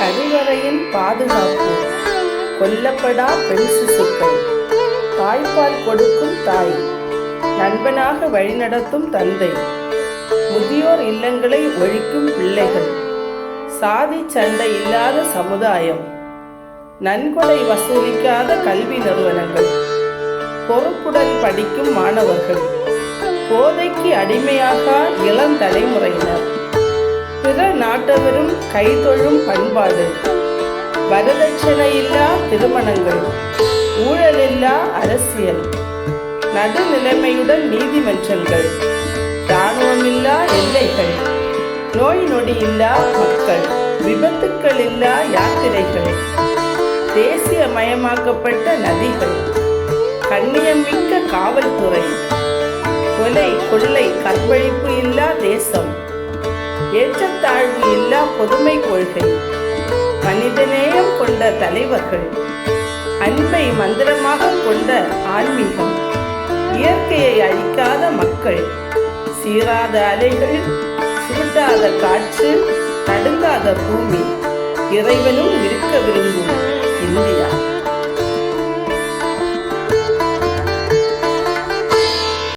கருவறையின் பாதுகாப்பு. கொல்லப்படா பெண் சிசுக்கள். தாய்ப்பால் கொடுக்கும் தாய். நண்பனாக வழிநடத்தும் தந்தை. முதியோர் இல்லங்களை ஒழிக்கும் பிள்ளைகள். சாதி சண்டை இல்லாத சமுதாயம். நன்கொடை வசூலிக்காத கல்வி நிறுவனங்கள். பொறுப்புடன் படிக்கும் மாணவர்கள். போதைக்கு அடிமையாக இளம் தலைமுறையினர். பிற நாட்டவரும் கைதொழும் பண்பாடு. வரதட்சணையில்லா திருமணங்கள் ஊழலில்லா அரசியல். நடுநிலைமையுடன் நீதிமன்றங்கள் இராணுவமில்லா எல்லைகள். நோய் நொடியில்லா மக்கள் விபத்துக்கள் இல்லா யாத்திரைகள். தேசியமயமாக்கப்பட்ட நதிகள் கண்ணியமிக்க காவல்துறை. கொலை கொள்ளை கற்பழிப்பு இல்லா தேசம். ஏற்றத்தாழ்வு இல்லா பொதுமை கொள்கை. மனிதநேயம் கொண்ட தலைவர்கள். அன்பை மந்திரமாக கொண்ட ஆன்மீகம். இயற்கையை அழிக்காத மக்கள். சீராத அலைகள் சுருட்டாத காற்று நடுங்காத பூமி. இறைவனும் இருக்க விரும்பும் இந்தியா.